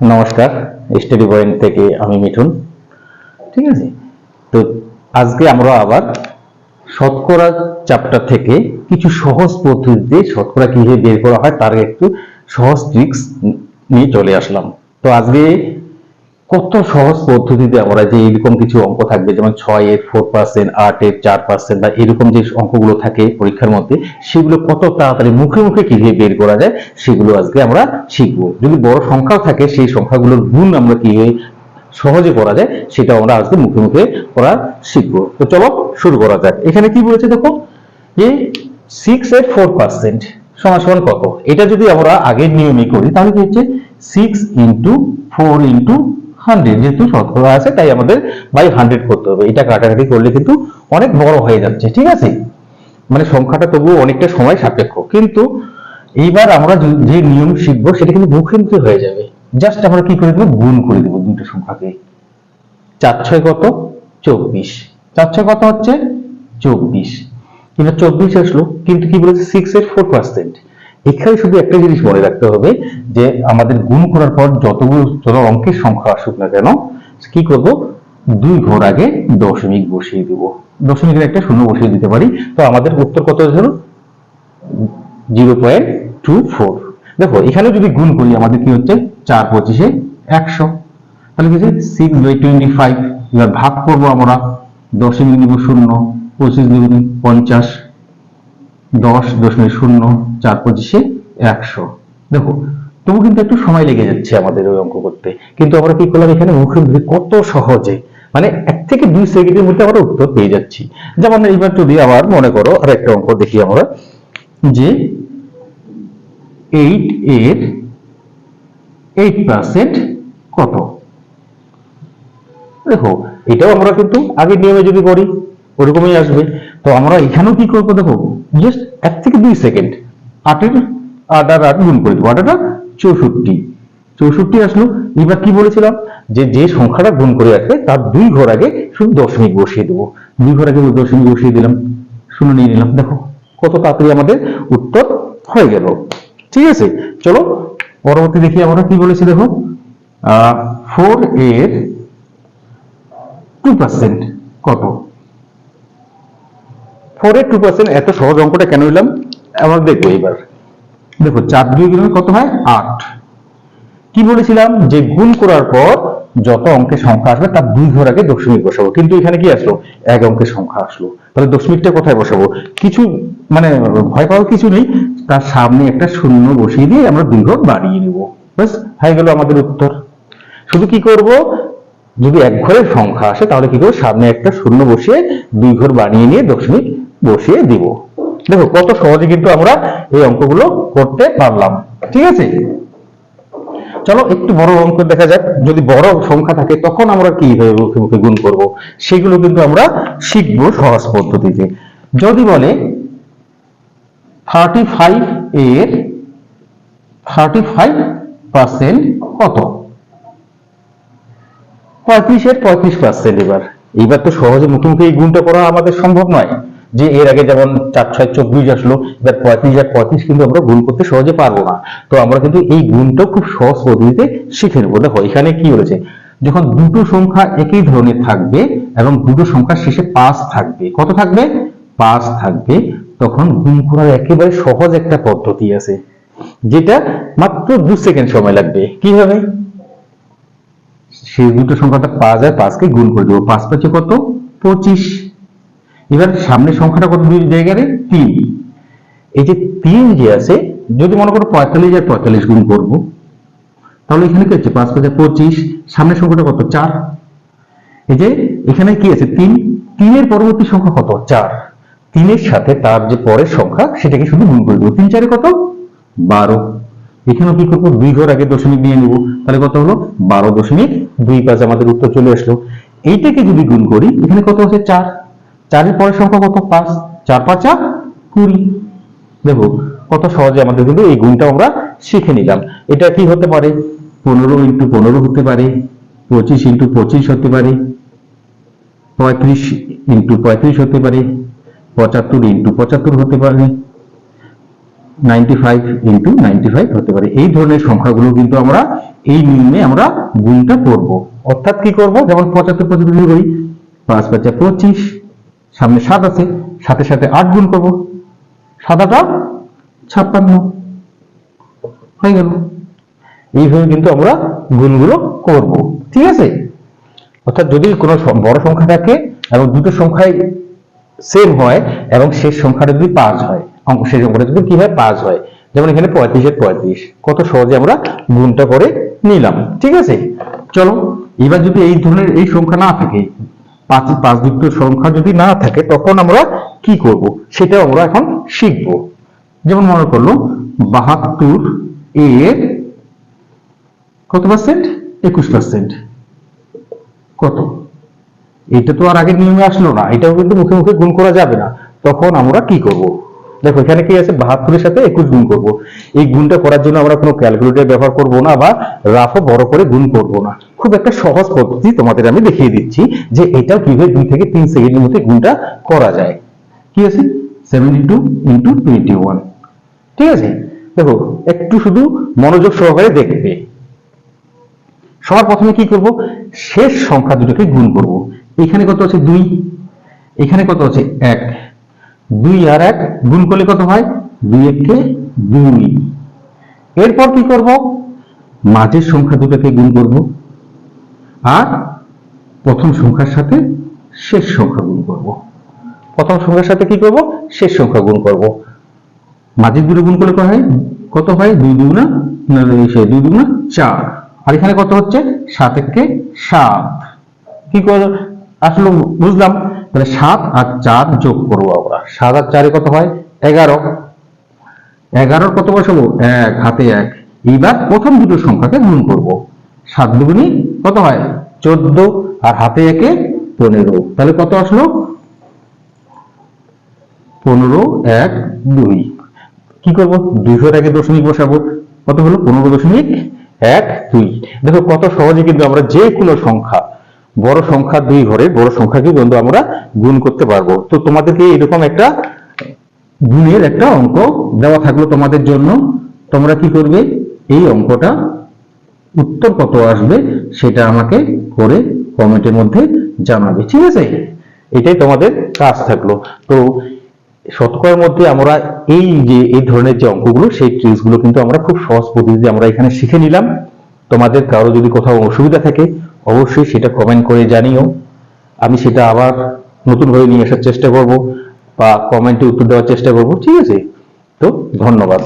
নমস্কার, study point থেকে আমি মিঠুন। ঠিক আছে? তো আজকে আমরা আবার শতকরা চ্যাপ্টার থেকে কিছু সহজ পদ্ধতিতে শতকরা কীভাবে বের করা হয় তার একটু সহজ ট্রিক্স নিয়ে চলে আসলাম। তো আজকে কত সহজ পদ্ধতিতে আমরা যে এরকম কিছু অঙ্ক থাকবে, যেমন ছয় এর ফোর পার্সেন্ট আট এর চার পার্সেন্ট বা এরকম যে অঙ্কগুলো থাকে পরীক্ষার মধ্যে, সেগুলো কত তাড়াতাড়ি মুখে মুখে কীভাবে বের করা যায়, সেগুলো আজকে আমরা শিখব। যদি বড় সংখ্যাও থাকে, সেই সংখ্যাগুলোর গুণ আমরা কীভাবে সহজে করা যায় সেটা আমরা আজকে মুখে মুখে করা শিখব। তো চলো শুরু করা যাক। এখানে কি বলেছে দেখো? যে সিক্স এর ফোর পার্সেন্ট সমান সমান কত? এটা যদি আমরা আগের নিয়মে করি, তাহলে কি হচ্ছে? Six into four into hundred যেহেতু শতকরা আছে, তাই আমাদের বাই হান্ড্রেড করতে হবে। এটা কাটাকাটি করলে কিন্তু অনেক বড় হয়ে যাচ্ছে, ঠিক আছে? মানে সংখ্যাটা তবুও অনেকটা সময় সাপেক্ষ। কিন্তু এইবার আমরা যে- নিয়ম শিখব, সেটা কিন্তু মুখে হয়ে যাবে। জাস্ট আমরা কি করে দেবো? গুণ করে দেবো দুটো সংখ্যাকে। চার ছয় কত? চব্বিশ। চার ছয় কত হচ্ছে? চব্বিশ। কিন্তু চব্বিশ আসলো, কিন্তু কি বলেছে? সিক্স এর ফোর পার্সেন্ট এখানে শুধু একটা জিনিস মনে রাখতে হবে যে আমাদের গুণ করার পর যতগুলো যত অঙ্কের সংখ্যা আসুক না কেন, কি করব? দুই ঘর আগে দশমিক বসিয়ে দিব। দশমিকের একটা শূন্য বসিয়ে দিতে পারি। তো আমাদের উত্তর কত হলো জিরো পয়েন্ট টু ফোর। দেখো এখানে যদি গুণ করি, আমাদের কি হচ্ছে? চার পঁচিশে একশো। তাহলে কি সিক্স বাই টোয়েন্টি ফাইভ এবার ভাগ করব আমরা। দশমিক নিব শূন্য, পঁচিশ নিব পঞ্চাশ। দশ দশমিক শূন্য চার পঁচিশে একশো। দেখো, তবু কিন্তু একটু সময় লেগে যাচ্ছে আমাদের ওই অঙ্ক করতে। কিন্তু আমরা কি করলাম এখানে? মুখে মুখে কত সহজে মানে এক থেকে দুই সেকেন্ডের মধ্যে আমরা উত্তর পেয়ে যাচ্ছি। যেমন এইবার যদি আবার মনে করো, আর একটা অঙ্ক দেখি আমরা, যে এইট এর এইট পার্সেন্ট কত? দেখো, এটাও আমরা কিন্তু আগের নিয়মে যদি করি, ওরকমই আসবে। তো আমরা এখানেও কি করব? দেখো জাস্ট এক থেকে দুই সেকেন্ড আটের আট আর আট গুণ করে দেবো। আট আর আট চৌষট্টি। চৌষট্টি আসলো। এবার কি বলেছিলাম? যে যে সংখ্যাটা গুণ করে রাখবে, তার দুই ঘর আগে শুধু দশমিক বসিয়ে দেবো। দুই ঘর আগে দশমিক বসিয়ে দিলাম। শুনে নিয়ে নিলাম। দেখো, কত তাড়াতাড়ি আমাদের উত্তর হয়ে গেল। ঠিক আছে? চলো, পরবর্তী দেখি আমরা কি বলেছি, দেখো। ফোর এর টু পার্সেন্ট কত? ফোর এর টু পার্সেন্ট এত সহজ অঙ্কটা কেন নিলাম? আমরা দেখব এবার দেখো চার দুই গেলে কত হয়? আট। কি বলেছিলাম? যে গুণ করার পর যত অঙ্কের সংখ্যা আসবে তার দুই ঘর আগে দশমিক বসাবো। কিন্তু এখানে কি আসলো? এক অঙ্কের সংখ্যা আসলো। তাহলে দশমিকটা কোথায় বসাবো? কিছু মানে ভয় পাওয়ার কিছু নেই। তার সামনে একটা শূন্য বসিয়ে দিয়ে আমরা দুই ঘর বাড়িয়ে নেব। ব্যাস হয়ে গেল আমাদের উত্তর। শুধু কি করব? যদি এক ঘরের সংখ্যা আসে তাহলে কি করব? সামনে একটা শূন্য বসিয়ে দুই ঘর বানিয়ে নিয়ে দশমিক বসিয়ে দিব। দেখো, কত সহজে কিন্তু আমরা এই অঙ্কগুলো করতে পারলাম। ঠিক আছে? চলো, একটু বড় অঙ্ক দেখা যাক। যদি বড় সংখ্যা থাকে, তখন আমরা কীভাবে মুখে মুখে গুণ করব? সেগুলো কিন্তু আমরা শিখব সহজ পদ্ধতিতে। যদি বলে থার্টি ফাইভ এর থার্টি ফাইভ পার্সেন্ট কত পঁয়ত্রিশের পঁয়ত্রিশ পার্সেন্ট এবার। এইবার তো সহজে মুখে গুণটা করা আমাদের সম্ভব নয়। যে এর আগে যেমন চার ছয় চব্বিশ আসলো, এবার পঁয়ত্রিশ, আর পঁয়ত্রিশ কিন্তু আমরা গুণ করতে সহজে পারব না। তো আমরা কিন্তু এই গুণটাও খুব সহজ পদ্ধতিতে শিখে নেব। দেখো, এখানে কি হয়েছে? যখন দুটো সংখ্যা একই ধরনের থাকবে এবং দুটো সংখ্যা শেষে পাঁচ থাকবে, কত থাকবে? পাঁচ থাকবে। তখন গুণ করার একেবারে সহজ একটা পদ্ধতি আছে, যেটা মাত্র দু সেকেন্ড সময় লাগবে। কীভাবে? সেই দুটো সংখ্যাটা পাওয়া যায় পাঁচকে গুণ করে দেবো। পাঁচ পাঁচে কত? পঁচিশ। এবার সামনের সংখ্যাটা কত দুই জায়গায়? তিন। এই যে তিন যে আছে, যদি মনে করো পঁয়তাল্লিশ আর পঁয়তাল্লিশ গুণ করব, তাহলে এখানে কি হচ্ছে? পাঁচ পাঁচে পঁচিশ। সামনের সংখ্যাটা কত? চার। এই যে এখানে কি আছে? তিন। তিনের পরবর্তী সংখ্যা কত? চার। তিনের সাথে তার যে পরের সংখ্যা, সেটাকে শুধু গুণ করে দেবো। তিন চারে কত? বারো। এখানেও কি করব? দুই ঘর আগে দশমিক নিয়ে নেব। তাহলে কত হলো? বারো দশমিক দুই পাঁচ। আমাদের উত্তর চলে আসলো। এইটাকে যদি গুণ করি, এখানে কত আছে? চার। চারের পরের সংখ্যা কত? পাঁচ, চার, পাঁচা কুড়ি। দেখো, কত সহজে আমাদের কিন্তু এই গুণটা আমরা শিখে নিলাম। এটা কি হতে পারে? পনেরো ইন্টু পনেরো হতে পারে, পঁচিশ ইন্টু পঁচিশ হতে পারে, পঁয়ত্রিশ ইন্টু পঁয়ত্রিশ হতে পারে, পঁচাত্তর ইন্টু পঁচাত্তর হতে পারে, ninety five into ninety five হতে পারে। এই ধরনের সংখ্যাগুলো কিন্তু আমরা এই নিয়মে আমরা গুণটা করব। অর্থাৎ কি করব? যেমন পঁচাত্তর পঁচাত্তর করি, পাঁচ, পাঁচা পঁচিশ। সামনে সাত আছে, সাথে সাথে আট গুণ করব। সাদাটা ছাপ্পান্ন। হয়ে গেল। এইভাবে কিন্তু আমরা গুণগুলো করব। ঠিক আছে? অর্থাৎ যদি কোনো বড় সংখ্যা থাকে এবং দুটো সংখ্যায় সেম হয় এবং শেষ সংখ্যাটা যদি পাঁচ হয়, অঙ্ক শেষ অঙ্কটা যদি কি হয়, পাঁচ হয়। যেমন এখানে পঁয়ত্রিশের পঁয়ত্রিশ। কত সহজে আমরা গুণটা করে নিলাম। ঠিক আছে? চলো, এবার যদি এই ধরনের এই সংখ্যা না থাকে পাঁচ পাঁচ যুক্ত সংখ্যা যদি না থাকে, তখন আমরা কি করব? সেটা আমরা এখন শিখব। যেমন মনে করল বাহাত্তর এ কত পার্সেন্ট একুশ পার্সেন্ট কত? এটা তো আর আগের নিয়মে আসলো না, এটাও কিন্তু মুখে মুখে গুণ করা যাবে না। তখন আমরা কি করব? দেখো, এখানে কি আছে? বাহাত্তরের সাথে একুশ গুণ করব। এই গুণটা করার জন্য আমরা কোনো ক্যালকুলেটর ব্যবহার করব না বা রাফও বড় করে গুণ করব না। খুব একটা সহজ পদ্ধতি তোমাদের আমি দেখিয়ে দিচ্ছি যে এটাও কীভাবে দুই থেকে তিন সেকেন্ডের মধ্যে গুণটা করা যায়। কি আছে? Seventy two into twenty one ঠিক আছে? দেখো, একটু শুধু মনোযোগ সহকারে দেখবে। সবার প্রথমে কি করব? শেষ সংখ্যা দুটোকে গুণ করব। এখানে কত আছে? দুই। এখানে কত আছে? এক। দুই আর এক গুণ করলে কত হয়? দুই এককে দুই। এরপর কি করব? মাঝের সংখ্যা দুটোকে গুণ করব। আর প্রথম সংখ্যার সাথে শেষ সংখ্যা গুণ করব। প্রথম সংখ্যার সাথে কি করব? শেষ সংখ্যা গুণ করব। মাঝের দুটো গুণ করলে কত হয়? কত হয়? দুই দুগুণা সে দুই দুগুণা চার। আর এখানে কত হচ্ছে? সাত একে সাত। কি করে আসলে বুঝলাম। তাহলে সাত আর চার যোগ করব আমরা। সাত আর চারে কত হয়? এগারো। এগারোর কত বসাবো এক, হাতে এক। এইবার প্রথম দুটো সংখ্যাকে গুণ করব। সাত দুগুণি কত হয়? চোদ্দ। আর হাতে একে পনেরো। তাহলে কত আসলো? পনেরো, এক, দুই। কি করব? দুইশোর আগে দশমিক বসাবো। কত হলো? পনেরো দশমিক এক, দুই। দেখো কত সহজে কিন্তু আমরা যে কোনো সংখ্যা বড় সংখ্যা দুই ঘরে বড় সংখ্যাকে কিন্তু আমরা গুণ করতে পারব? তো তোমাদেরকে এরকম একটা গুণের একটা অঙ্ক দেওয়া থাকল তোমাদের জন্য। তোমরা কি করবে? এই অঙ্কটা উত্তর কত আসবে সেটা আমাকে করে কমেন্টের মধ্যে জানাবে, ঠিক আছে? এটাই তোমাদের কাজ থাকল। তো শতকরার মধ্যে আমরা এই যে, এই ধরনের যে অঙ্কগুলো, সেই ট্রিক্সগুলো কিন্তু আমরা খুব সহজ পদ্ধতিতে আমরা এখানে শিখে নিলাম। তোমাদের কারও যদি কোথাও অসুবিধা থাকে অবশ্যই সেটা কমেন্ট করে জানিও। আমি সেটা আবার নতুনভাবে নিয়ে আসার চেষ্টা করব বা কমেন্টে উত্তর দেওয়ার চেষ্টা করব। ঠিক আছে? তো ধন্যবাদ।